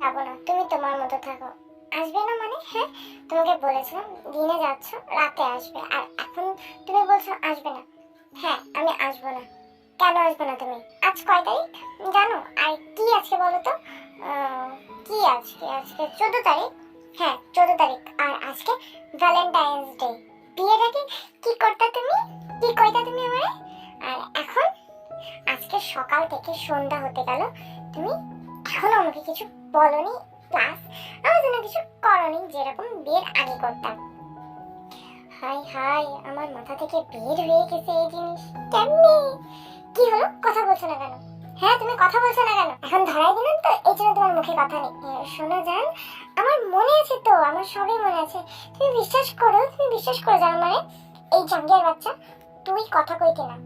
যাব না তুমি তোমার মতো থাকো। আসবে না মানে? হ্যাঁ তোমাকে বলেছিলাম, দিনে যাচ্ছ, রাতে আসবে। আর এখন তুমি বলছো আসবে না। হ্যাঁ আমি আসব না। কেন আসবে না তুমি? আজ কয় তারিখ? জানো? আর কি আজকে বলো তো? কি আজকে? আজকে চোদ্দ তারিখ। হ্যাঁ চোদ্দ তারিখ। আর আজকে ভ্যালেন্টাইন্স ডে বিয়ের আগে কি করতে তুমি? কি কইতা তুমি আমারে? আর এখন? আজকে সকাল থেকে সন্ধ্যা হতে গেল। তুমি এখনও আমাকে কিছু বলনি প্লাস আমার জন্য কিছু করনি, যেরকম বিয়ের আগে করতাম। হাই হাই আমার মাথা থেকে বের হয়ে গেছে এই জিনিস। কেমনি? কি হলো? কথা বলছো না কেন? হ্যাঁ তুমি কথা বলছো না কেন? এখন ধরাই দিলাম তো, এই জন্য তোমার মুখে কথা নেই। শোনো জান, আমার মনে আছে তো, আমার সবই মনে আছে। তুমি বিশ্বাস করো, তুমি বিশ্বাস করো জান মানে এই জাঙ্গিয়ার বাচ্চা, তুই কথা কইতি না।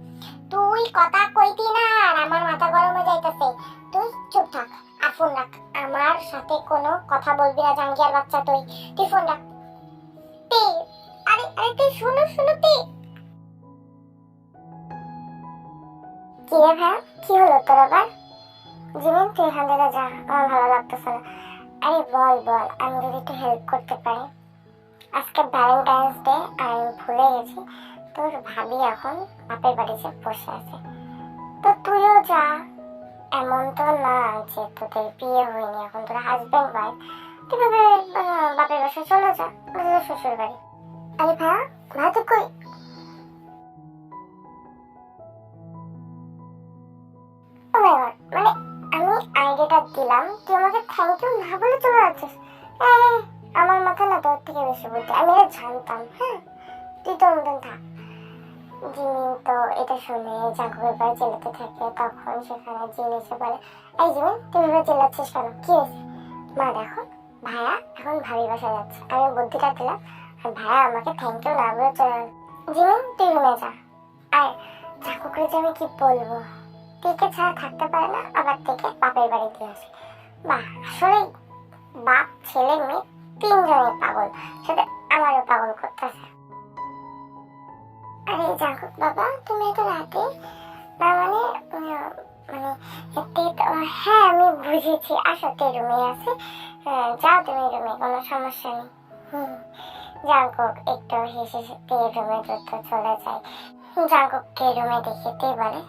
তুই কথা কইতি না, আর আমার মাথা গরম হয়ে যাইতেছে। তুই চুপ থাক। আর ফোন রাখ। আমার সাথে কোনো কথা বলবি না জাঙ্গিয়ার বাচ্চা তুই। তুই ফোন রাখ। তে, আরে আরে তুই শুনো শুনো, তে। কি রে ভাই কি হলো তোর আবার? জীবন তুই এখান থেকে যা, আমার ভালো লাগতেছে না। আরে বল বল, আমি যদি একটু হেল্প করতে পারি। আজকে ভ্যালেন্টাইন্স ডে আর আমি ভুলে গেছি। তোর ভাবি এখন বাপের বাড়িতে বসে আছে। তো তুইও যা। এমন তো না যে তোদের বিয়ে হয়নি এখন তোর হাজবেন্ড ওয়াইফ তুই ভাবে আহ, বাপের বাসায় চলে যা? শ্বশুর বাড়ি আরে ভাইয়া ভাইয়া তো কই? Oh মানে আমি আইডিয়াটা দিলাম তুই আমাকে থ্যাংক ইউ না বলে চলে যাচ্ছিস। আমার মাথা না তোর থেকে বেশি বলতে আমি এটা জানতাম হ্যাঁ? তুই তো মতন থাক। জিমি তো এটা শুনে জাঙ্কুকের বাড়ি জেলাতে থাকে তখন সেখানে জিমি এসে বলে, এই জিমি তুমি এভাবে চিল্লাচ্ছিস কেন? কি হয়েছে? মা, দেখো ভাইয়া এখন ভাবি বাসা যাচ্ছে। আমি বুদ্ধিটা দিলাম, আর ভাইয়া আমাকে থ্যাংক ইউ না চলে গেল। জিমি, তুই রুমে যা। আর জাঙ্কুকে যে আমি কি বলব? টিকে ছাড়া থাকতে পারে না, আবার থেকে বাপের বাড়ি দিয়ে আসে। বাহ, আসলে বাপ, ছেলে, মেয়ে তিনজনই পাগল। সাথে আমারও পাগল করতেছে। আরে জাগো বাবা তুমি এত রাতে মানে মানে হ্যাঁ আমি বুঝেছি। আসো তে রুমে আছে। হ্যাঁ, যাও তুমি রুমে কোনো সমস্যা নেই। হুম জাঙ্কুক একটু হেসে তে রুমে দ্রুত চলে যায় জাঙ্কুককে রুমে দেখে তে বলে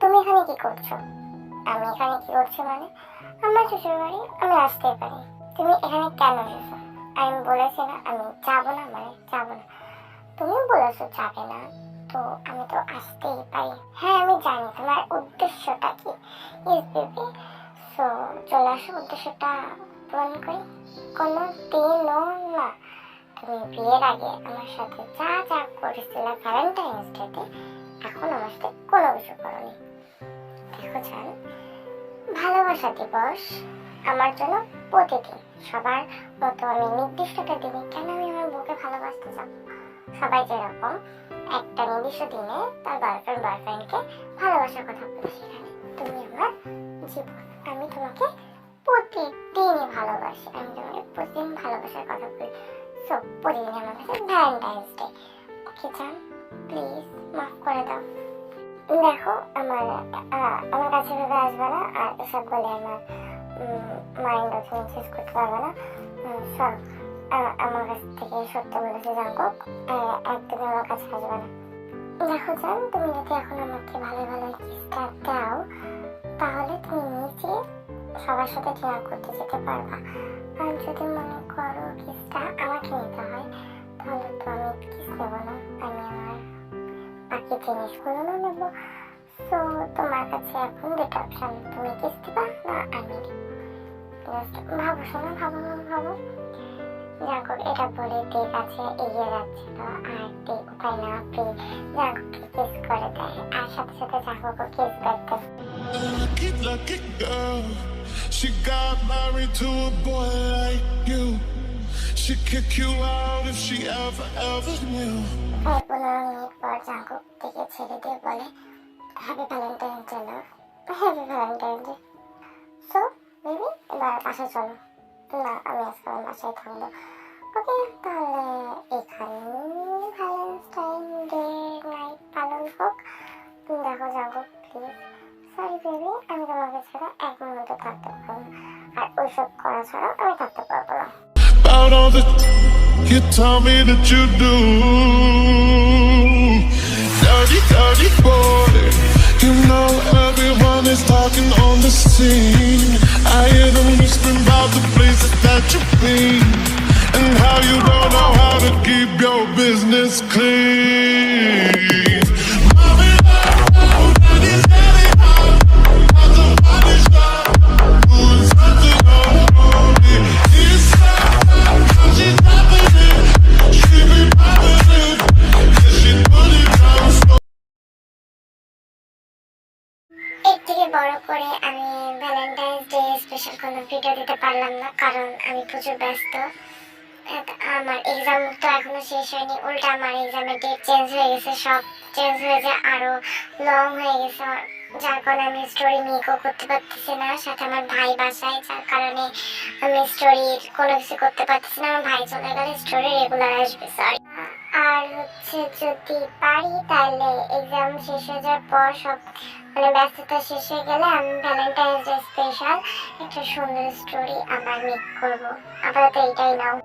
তুমি এখানে কি করছ? আমি এখানে কি করছি মানে? আমার শ্বশুর বাড়ি আমি আসতেই পারি। তুমি এখানে কেন এসেছ? আমি বলেছি না আমি যাব না মানে যাব না। তুমি বলেছ যাবে না। তো আমি তো আসতেই পারি। হ্যাঁ আমি জানি তোমার উদ্দেশ্যটা কি। ইস বেবি সো চলে আসো, উদ্দেশ্যটা পূরণ করি। কোনো দিনও না। তুমি বিয়ের আগে আমার সাথে যা যা করেছিলে ভ্যালেন্টাইন্স ডেতে এখন আমার সাথে কোনো কিছু করনি। দেখো, জান, ভালোবাসা দিবস আমার জন্য প্রতিদিন। সবার মতো আমি নির্দিষ্ট একটা কেন আমি আমার বউকে ভালোবাসতে যাব? সবাই যেরকম একটা নির্দিষ্ট দিনে তার বয়ফ্রেন্ড বয়ফ্রেন্ডকে ভালোবাসার কথা বলে সেখানে তুমি আমার জীবন, আমি তোমাকে প্রতিদিনই ভালোবাসি, আমি তোমাকে প্রতিদিন ভালোবাসার কথা বলি। সো প্রতিদিন আমার কাছে ভ্যালেন্টাইন্স ডে ওকে, জান প্লিজ মাফ করে দাও। দেখো, আমার আমার কাছে ভেবে আসবে না, আর এসব বলে আমার মাইন্ড তুমি শেষ করতে পারবে না। সব আমার কাছ থেকে সত্য বলেছে জাঙ্কক। একদমই আমার কাছে আসবে না। দেখো জান, তুমি যদি এখন আমাকে ভালো ভালো কিসটা দাও, তাহলে তুমি নিজে সবার সাথে ডিনার করতে যেতে পারবা। আর যদি মনে করো কিসটা আমাকে নিতে হয়, তাহলে তো আমি কিস নেব না। আমি আমার বাকি জিনিসগুলো না নেব। তো তোমার কাছে এখন দুটো অপশন তুমি কিস দিবা না আমি? ভাবো, শোনো ভাবো ভাবো। ভাবো এটা বলে তে কাছে এগিয়ে যাচ্ছিল আর তে উপায় না পেয়ে জাগোকে কিস করে দেয় আর সাথে সাথে জাগোকে কিস করতে. She got married to a boy like you. She'd kick you out if she ever, ever knew. প্রায় পনেরো মিনিট পর জাগো থেকে ছেড়ে দিয়ে বলে happy Valentine Day love happy Valentine Day so baby এবার বাসায় চলো না আমি আজকে আমার বাসায় থাকব ওকে তাহলে এখানে ভ্যালেন্টাইন ডে নাইট পালন হোক দেখো জাগো প্লিজ সরি বেবি আমি তোমাকে ছাড়া এক মুহূর্ত থাকতে পারব। আর ওইসব করা ছাড়া আমি থাকতে পারব না you tell me that you do. Dirty, dirty boy. You know everyone is talking on the scene. এর থেকে বড় করে আমি ভ্যালেন্টাইন্স ডে স্পেশাল কোনো ভিডিও দিতে পারলাম না, কারণ আমি প্রচুর ব্যস্ত। আমার এক্সাম তো এখনও শেষ হয়নি, উল্টা আমার এক্সামের ডেট চেঞ্জ হয়ে গেছে, সব চেঞ্জ হয়ে যায়, আরও লং হয়ে গেছে। যার কারণে আমি স্টোরি মেকও করতে পারতেছি না, সাথে আমার ভাই বাসায়, যার কারণে আমি স্টোরির কোনো কিছু করতে পারতেছি না, আমার ভাই চলে গেলে স্টোরি রেগুলার আসবে সরি আর হচ্ছে যদি পারি তাহলে এক্সাম শেষ হয়ে যাওয়ার পর সব মানে ব্যস্ততা শেষ হয়ে গেলে আমি ভ্যালেন্টাইন্স ডে স্পেশাল একটা সুন্দর স্টোরি আবার মেক করব। আপাতত এইটাই নাও।